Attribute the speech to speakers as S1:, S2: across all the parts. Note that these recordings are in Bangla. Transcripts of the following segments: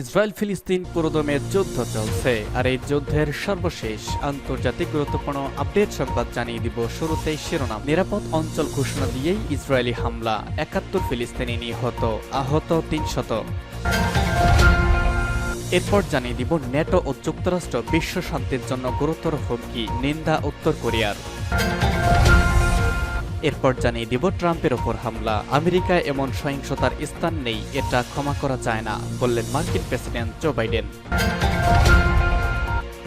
S1: ইসরায়েল ফিলিস্তিন পুরোদমে যুদ্ধ চলছে, আর এই যুদ্ধের সর্বশেষ আন্তর্জাতিক গুরুত্বপূর্ণ আপডেট সংবাদ জানিয়ে দিব শুরুতেই শিরোনাম। নিরাপদ অঞ্চল ঘোষণা দিয়েই ইসরায়েলি হামলা, একাত্তর ফিলিস্তিনি নিহত, আহত তিনশত। এরপর জানিয়ে দিব নেটো ও যুক্তরাষ্ট্র বিশ্ব শান্তির জন্য গুরুতর হুমকি, নিন্দা উত্তর কোরিয়ার। এরপর জানিয়ে দিব ট্রাম্পের ওপর হামলা। আমেরিকায় এমন সহিংসতার স্থান নেই, এটা ক্ষমা করা যায় না, বললেন মার্কিন প্রেসিডেন্ট জো বাইডেন।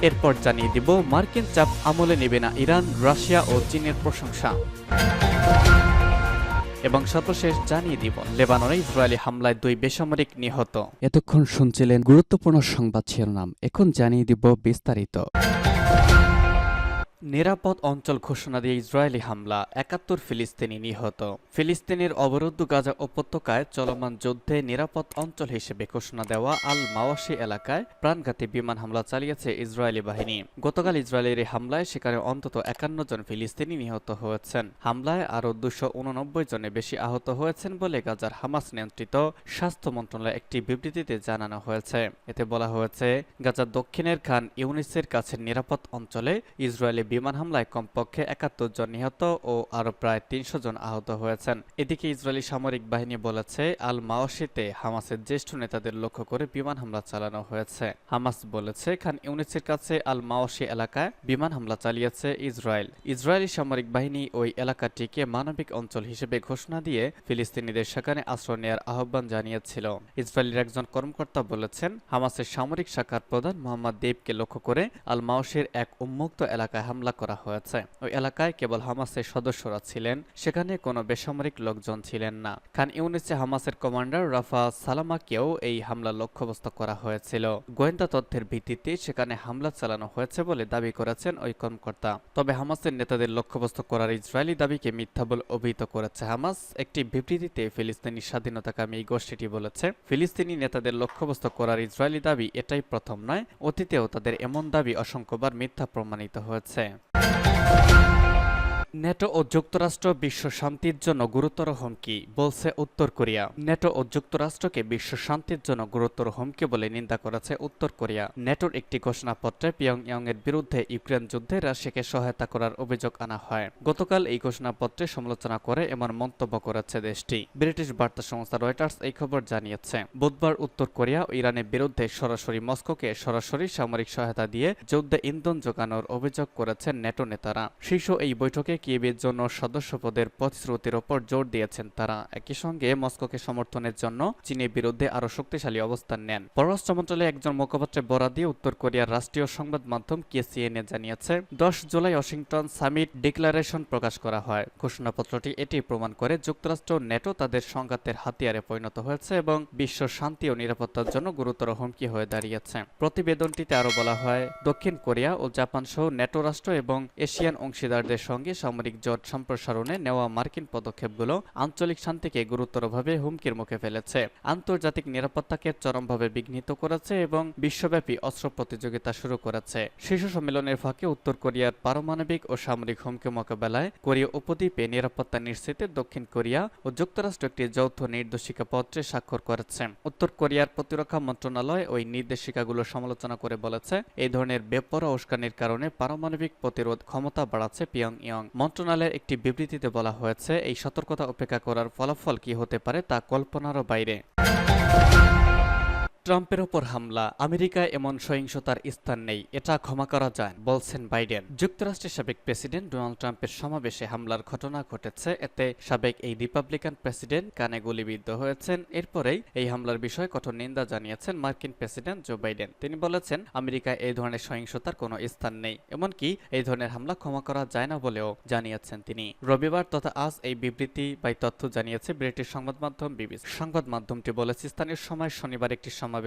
S1: এরপর জানিয়ে দিব মার্কিন চাপ আমলে নেবে না ইরান, রাশিয়া ও চীনের প্রশংসা। এবং সর্বশেষ জানিয়ে দিব, লেবাননে ইসরায়েলি হামলায় দুই বেসামরিক নিহত। এতক্ষণ শুনছিলেন গুরুত্বপূর্ণ সংবাদ শিরোনাম, এখন জানিয়ে দিব বিস্তারিত। নিরাপদ অঞ্চল ঘোষণা দিয়ে ইসরায়েলি হামলা, একাত্তর ফিলিস্তিনি নিহত। ফিলিস্তিনের অবরুদ্ধ গাজা উপত্যকায় চলমান যুদ্ধে নিরাপদ অঞ্চল হিসেবে ঘোষণা দেওয়া আল মাওয়াশি এলাকায় প্রাণঘাতী বিমান হামলা চালিয়েছে ইসরায়েলি বাহিনী। গতকাল ইসরায়েলের হামলায় সেখানে অন্তত একান্ন জন ফিলিস্তিনি নিহত হয়েছেন। হামলায় আরও দুশো উননব্বই জনে বেশি আহত হয়েছেন বলে গাজার হামাস নিয়ন্ত্রিত স্বাস্থ্য মন্ত্রণালয় একটি বিবৃতিতে জানানো হয়েছে। এতে বলা হয়েছে গাজার দক্ষিণের খান ইউনিসের কাছে নিরাপদ অঞ্চলে ইসরায়েলি বিমান হামলায় কমপক্ষে একাত্তর জন নিহত ও আরও প্রায় তিনশো জন আহত হয়েছেন। এদিকে ইসরায়েলি সামরিক বাহিনী বলেছে আল মাওয়াশিতে হামাসের জ্যেষ্ঠ নেতাদের লক্ষ্য করে বিমান হামলা চালানো হয়েছে। হামাস বলেছে, খান ইউনিসের কাছে আল মাওয়াশি এলাকায় বিমান হামলা চালিয়েছে ইসরায়েল। ইসরায়েলি সামরিক বাহিনী ওই এলাকাটিকে মানবিক অঞ্চল হিসেবে ঘোষণা দিয়ে ফিলিস্তিনিদের সেখানে আশ্রয় নেওয়ার আহ্বান জানিয়েছিল। ইসরায়েলের একজন কর্মকর্তা বলেছেন, হামাসের সামরিক শাখার প্রধান মোহাম্মদ দেবকে লক্ষ্য করে আল মাওশির এক উন্মুক্ত এলাকায় হামলা করা হয়েছে। ওই এলাকায় কেবল হামাসের সদস্যরা ছিলেন, সেখানে কোনো বেসামরিক লোকজন ছিলেন না। খান ইউনিসে হামাসের কমান্ডার রাফা সালামাকেও এই হামলা লক্ষ্যবস্তু করা হয়েছিল। গোয়েন্দা তথ্যের ভিত্তিতে সেখানে হামলা চালানো হয়েছে বলে দাবি করেছেন ওই কর্মকর্তা। তবে হামাসের নেতাদের লক্ষ্যবস্তু করার ইসরায়েলি দাবিকে মিথ্যা বলে অভিহিত করেছে হামাস। একটি বিবৃতিতে ফিলিস্তিনি স্বাধীনতাকামী গোষ্ঠীটি বলেছে, ফিলিস্তিনি নেতাদের লক্ষ্যবস্তু করার ইসরায়েলি দাবি এটাই প্রথম নয়, অতীতেও তাদের এমন দাবি অসংখ্যবার মিথ্যা প্রমাণিত হয়েছে। amanhã. নেটো ও যুক্তরাষ্ট্র বিশ্ব শান্তির জন্য গুরুতর হুমকি, বলছে উত্তর কোরিয়া। নেটো ও যুক্তরাষ্ট্রকে বিশ্ব শান্তির জন্য গুরুতর হুমকি বলে নিন্দা করেছে উত্তর কোরিয়া। নেটোর একটি ঘোষণাপত্রে পিয়ংইয়ং এর বিরুদ্ধে ইউক্রেন যুদ্ধে রাশিয়াকে সহায়তা করার অভিযোগ আনা হয়। গতকাল এই ঘোষণাপত্রে সমালোচনা করে এমন মন্তব্য করেছে দেশটি। ব্রিটিশ বার্তা সংস্থা রয়টার্স এই খবর জানিয়েছে। বুধবার উত্তর কোরিয়া ও ইরানের বিরুদ্ধে সরাসরি মস্কোকে সরাসরি সামরিক সহায়তা দিয়ে যুদ্ধে ইন্ধন যোগানোর অভিযোগ করেছেন নেটো নেতারা। শীর্ষ এই বৈঠকে কিয়েভের জন্য সদস্যপদের প্রতিশ্রুতির ওপর জোর দিয়েছেন তারা। একই সঙ্গে মস্কোকে সমর্থনের জন্য চীনের বিরুদ্ধে আরও শক্তিশালী অবস্থান নেন। পররাষ্ট্র মন্ত্রণালয়ের একজন মুখপাত্রের বরাদ দিয়ে উত্তর কোরিয়ার রাষ্ট্রীয় সংবাদ মাধ্যম কেসিএনএ জানিয়েছে, দশ জুলাই ওয়াশিংটন সামিট ডিক্লারেশন প্রকাশ করা হয়। ঘোষণাপত্রটি এটি প্রমাণ করে যুক্তরাষ্ট্র নেটো তাদের সংঘাতের হাতিয়ারে পরিণত হয়েছে এবং বিশ্ব শান্তি ও নিরাপত্তার জন্য গুরুতর হুমকি হয়ে দাঁড়িয়েছে। প্রতিবেদনটিতে আরও বলা হয়, দক্ষিণ কোরিয়া ও জাপান সহ নেটো রাষ্ট্র এবং এশিয়ান অংশীদারদের সঙ্গে সামরিক জোট সম্প্রসারণে নেওয়া মার্কিন পদক্ষেপগুলো আঞ্চলিক শান্তিকে গুরুতরভাবে হুমকির মুখে ফেলেছে। আন্তর্জাতিক নিরাপত্তাকে চরমভাবে বিঘ্নিত করেছে এবং বিশ্বব্যাপী অস্ত্র প্রতিযোগিতা শুরু করেছে। শীর্ষ সম্মেলনের ফাঁকে উত্তর কোরিয়ার পারমাণবিক ও সামরিক হুমকি মোকাবেলায় কোরিয়া উপদ্বীপে নিরাপত্তা নিশ্চিতে দক্ষিণ কোরিয়া ও যুক্তরাষ্ট্র একটি যৌথ নির্দেশিকা পত্রে স্বাক্ষর করেছে। উত্তর কোরিয়ার প্রতিরক্ষা মন্ত্রণালয় ওই নির্দেশিকাগুলো সমালোচনা করে বলেছে এই ধরনের বেপরোয়া উস্কানির কারণে পারমাণবিক প্রতিরোধ ক্ষমতা বাড়াচ্ছে পিয়ং ইয়ং মন্ত্রণালয়ের একটি বিবৃতিতে বলা হয়েছে, এই সতর্কতা উপেক্ষা করার ফলাফল কি হতে পারে তা কল্পনারও বাইরে। ট্রাম্পের ওপর হামলা আমেরিকায় এমন সহিংসতার স্থান নেই, এটা ক্ষমা করা যায়, বলছেন বাইডেন। যুক্তরাষ্ট্রের সাবেক প্রেসিডেন্ট ডোনাল্ড ট্রাম্পের সমাবেশে হামলার ঘটনা ঘটেছে, এতে সাবেক এই রিপাবলিকান প্রেসিডেন্ট কানে গুলিবিদ্ধ হয়েছেন, এরপরেই এই হামলার বিষয়ে কঠোর নিন্দা জানিয়েছেন মার্কিন প্রেসিডেন্ট জো বাইডেন। তিনি বলেছেন আমেরিকায় এই ধরনের সহিংসতার কোনো স্থান নেই, এমনকি এই ধরনের হামলা ক্ষমা করা যায় না বলেও জানিয়েছেন তিনি। রবিবার তথা আজ এই বিবৃতি বা তথ্য জানিয়েছে ব্রিটিশ সংবাদ মাধ্যম বিবিসি। সংবাদ মাধ্যমটি বলেছে, স্থানীয় সময় শনিবার একটি সমাবেশে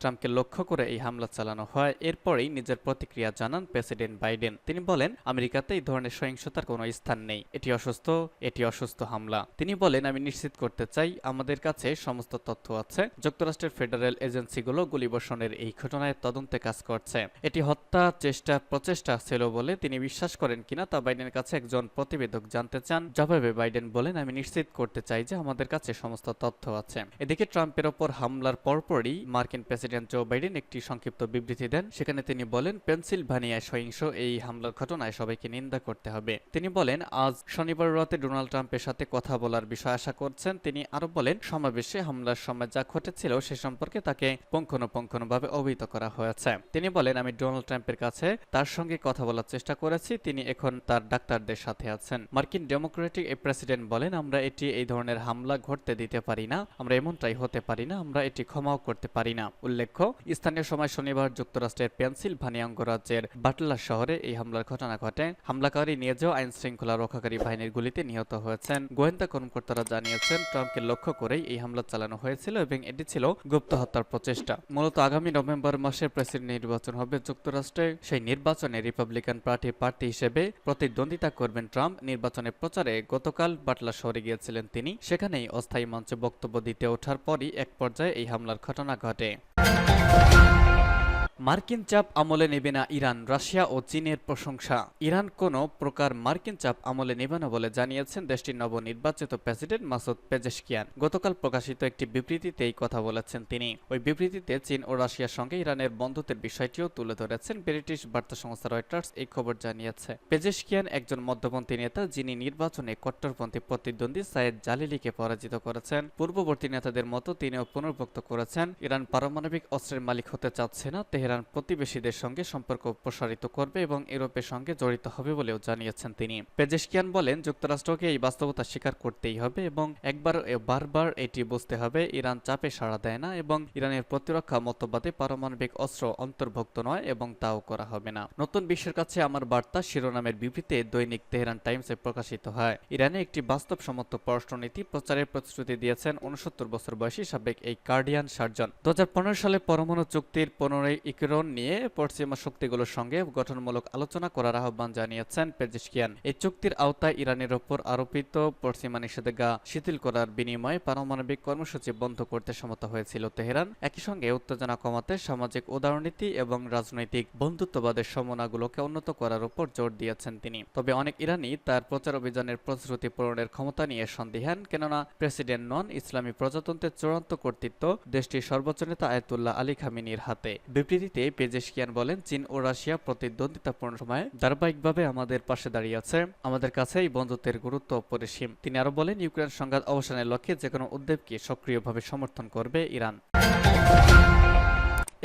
S1: ট্রাম্পকে লক্ষ্য করে এই হামলা চালানো হয়। এরপরেই নিজের প্রতিক্রিয়া জানান প্রেসিডেন্ট বাইডেন। তিনি বলেন, আমেরিকাতে এই ধরনের সহিংসতার কোনো স্থান নেই। এটি অসুস্থ এটি অসুস্থ হামলা। তিনি বলেন, আমি নিশ্চিত করতে চাই, আমাদের কাছে সমস্ত তথ্য আছে। যুক্তরাষ্ট্রের ফেডারেল এজেন্সিগুলো গুলিবর্ষণের এই ঘটনায় তদন্তে কাজ করছে। এটি হত্যা, চেষ্টা, প্রচেষ্টা ছিল বলে তিনি বিশ্বাস করেন কিনা তা বাইডেনের কাছে একজন প্রতিবেদক জানতে চান। জবাবে বাইডেন বলেন, আমি নিশ্চিত করতে চাই যে আমাদের কাছে সমস্ত তথ্য আছে। এদিকে ট্রাম্পের ওপর হামলার পরপরই মার্কিন প্রেসিডেন্ট জো বাইডেন একটি সংক্ষিপ্ত বিবৃতি দেন। সেখানে তিনি বলেন, পেনসিলভানিয়ায় সহিংস এই হামলার ঘটনায় সবাইকে নিন্দা করতে হবে। তিনি বলেন, আজ শনিবার রাতে ডোনাল্ড ট্রাম্পের সাথে কথা বলার বিষয় আশা করছেন। তিনি আরও বলেন, সমাবেশে হামলার সময় যা ঘটেছিল সে সম্পর্কে তাকে পুঙ্খানুপুঙ্খানুভাবে অবহিত করা হয়েছে। তিনি বলেন, আমি ডোনাল্ড ট্রাম্পের কাছে তার সঙ্গে কথা বলার চেষ্টা করেছি। তিনি এখন তার ডাক্তারদের সাথে আছেন। মার্কিন ডেমোক্রেটিক প্রেসিডেন্ট বলেন, আমরা এটি এই ধরনের হামলা ঘটতে দিতে পারি না। আমরা এমনটাই হতে পারি না। আমরা এটি ক্ষমাও করতে পারি না। উল্লেখ্য, স্থানীয় সময় শনিবার যুক্তরাষ্ট্রের পেনসিলভানিয়া অঙ্গরাজ্যের বাটলার শহরে এই হামলার ঘটনা ঘটে। হামলাকারী নিজেও আইন শৃঙ্খলা রক্ষাকারী বাহিনীর গুলিতে নিহত হয়েছেন। গোয়েন্দা কর্মকর্তারা জানিয়েছেন, ট্রাম্পকে লক্ষ্য করেই এই হামলা চালানো হয়েছিল এবং এটি ছিল গুপ্ত হত্যার প্রচেষ্টা। মূলত আগামী নভেম্বর মাসে প্রেসিডেন্ট নির্বাচন হবে যুক্তরাষ্ট্রে। সেই নির্বাচনে রিপাবলিকান পার্টির প্রার্থী হিসেবে প্রতিদ্বন্দ্বিতা করবেন ট্রাম্প। নির্বাচনের প্রচারে গতকাল বাটলা শহরে গিয়েছিলেন তিনি। সেখানেই অস্থায়ী মঞ্চে বক্তব্য দিতে ওঠার পরই এক পর্যায়ে এই হামলার ঘটনা ঘটে। ঘটে মার্কিন চাপ আমলে নেবে না ইরান, রাশিয়া ও চীনের প্রশংসা। ইরান কোনো প্রকার মার্কিন চাপ আমলে নেবে না বলে জানিয়েছেন দেশটির নবনির্বাচিত প্রেসিডেন্ট মাসুদ পেজেশকিয়ান। গতকাল প্রকাশিত একটি বিবৃতিতে এই কথা বলেছেন তিনি। ওই বিবৃতিতে চীন ও রাশিয়ার সঙ্গে ইরানের বন্ধুত্বের বিষয়টিও তুলে ধরেছেন ব্রিটিশ বার্তা সংস্থা রয়টার্স, এই খবর জানিয়েছে। পেজেশকিয়ান একজন মধ্যপন্থী নেতা, যিনি নির্বাচনে কট্টরপন্থী প্রতিদ্বন্দ্বী সায়েদ জালিলিকে পরাজিত করেছেন। পূর্ববর্তী নেতাদের মতো তিনিও পুনর্ভুক্ত করেছেন। ইরান পারমাণবিক অস্ত্রের মালিক হতে চাচ্ছে না, তেহরান প্রতিবেশীদের সঙ্গে সম্পর্ক প্রসারিত করবে এবং ইউরোপের সঙ্গে জড়িত হবে বলেও জানিয়েছেন তিনি। পেজেশকিয়ান বলেন, যুক্তরাষ্ট্রকে এই বাস্তবতা স্বীকার করতেই হবে এবং একবার বারবার এটি বুঝতে হবে, ইরান চাপে সাড়া দেয় না এবং ইরানের প্রতিরক্ষা মতবাদে পারমাণবিক অস্ত্র অন্তর্ভুক্ত নয় এবং তাও করা হবে না। নতুন বিশ্বের কাছে আমার বার্তা শিরোনামের বিবৃতিতে দৈনিক তেহরান টাইমসে প্রকাশিত হয়, ইরানে একটি বাস্তবসম্মত পররাষ্ট্রনীতি প্রচারের প্রতিশ্রুতি দিয়েছেন উনসত্তর বছর বয়সী সাবেক এই কার্ডিয়ান সার্জন। দু হাজার পনেরো সালে পরমাণু চুক্তির পনেরোই ইকরণ নিয়ে পশ্চিমা শক্তিগুলোর সঙ্গে গঠনমূলক আলোচনা করার আহ্বান জানিয়েছেন পেজিশকিয়ান এই চুক্তির আওতায় ইরানের ওপর আরোপিত পশ্চিমা নিষেধাজ্ঞা শিথিল করার বিনিময়ে পারমাণবিক কর্মসূচি বন্ধ করতে সমত হয়েছিল তেহরান। একই সঙ্গে উত্তেজনা কমাতে সামাজিক উদারনীতি এবং রাজনৈতিক বন্ধুত্ববাদের সমনাগুলোকে উন্নত করার উপর জোর দিয়েছেন তিনি। তবে অনেক ইরানি তার প্রচার অভিযানের প্রতিশ্রুতি পূরণের ক্ষমতা নিয়ে সন্দিহান কেননা প্রেসিডেন্ট নন ইসলামী প্রজাতন্ত্রের চূড়ান্ত কর্তৃত্ব দেশটির সর্বোচ্চ নেতা আয়তুল্লাহ আলী খামিনির হাতে। বিবৃতিতে পেজেশকিয়ান বলেন, চীন ও রাশিয়া প্রতিদ্বন্দ্বিতাপূর্ণ সময়ে ধারাবাহিকভাবে আমাদের পাশে দাঁড়িয়ে আছে। আমাদের কাছে এই বন্ধুত্বের গুরুত্ব অপরিসীম। তিনি আরও বলেন, ইউক্রেন সংঘাত অবসানের লক্ষ্যে যে কোনো উদ্যোগকে সক্রিয়ভাবে সমর্থন করবে ইরান।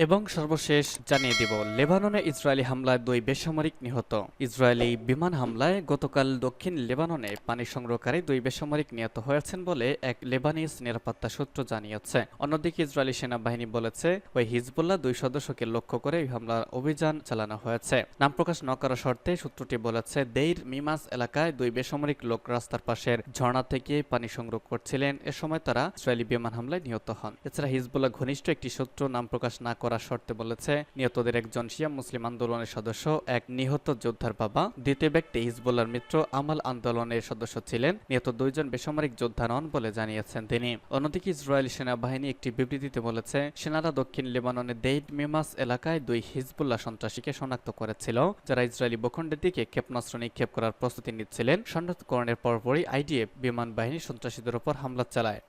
S1: এবং সর্বশেষ জানিয়ে দিব, লেবাননে ইসরায়েলি হামলায় দুই বেসামরিক নিহত। ইসরায়েলি বিমান হামলায় গতকাল দক্ষিণ লেবাননে পানি সংগ্রহকারী দুই বেসামরিক নিহত হয়েছেন বলে এক লেবানিজ নিরাপত্তা সূত্র জানিয়েছে। অন্যদিকে ইসরায়েলি সেনাবাহিনী বলেছে, ওই হিজবুল্লাহ দুই সদস্যকে লক্ষ্য করে এই হামলার অভিযান চালানো হয়েছে। নাম প্রকাশ ন করার শর্তে সূত্রটি বলেছে, দেইর মিমাস এলাকায় দুই বেসামরিক লোক রাস্তার পাশের ঝর্ণা থেকে পানি সংগ্রহ করছিলেন। এ সময় তারা ইসরায়েলি বিমান হামলায় নিহত হন। এছাড়া হিজবুল্লাহ ঘনিষ্ঠ একটি সূত্র নাম প্রকাশ না করার শর্তে বলেছে, নিহতদের একজন শিয়া মুসলিম আন্দোলনের সদস্য, এক নিহত যোদ্ধার বাবা। দ্বিতীয় ব্যক্তি হিজবুল্লাহর মিত্র আমাল আন্দোলনের সদস্য ছিলেন। নিহত দুইজন বেসামরিক যোদ্ধা নন বলে জানিয়েছেন তিনি। অন্যদিকে ইসরায়েলি সেনাবাহিনী একটি বিবৃতিতে বলেছে, সেনারা দক্ষিণ লেবাননের দেইড মিমাস এলাকায় দুই হিজবুল্লাহ সন্ত্রাসীকে শনাক্ত করেছিল, যারা ইসরায়েলি ভূখণ্ডের দিকে ক্ষেপণাস্ত্র নিক্ষেপ করার প্রস্তুতি নিচ্ছিলেন। শনাক্তকরণের পরপরই আইডিএফ বিমান বাহিনী সন্ত্রাসীদের উপর হামলা চালায়।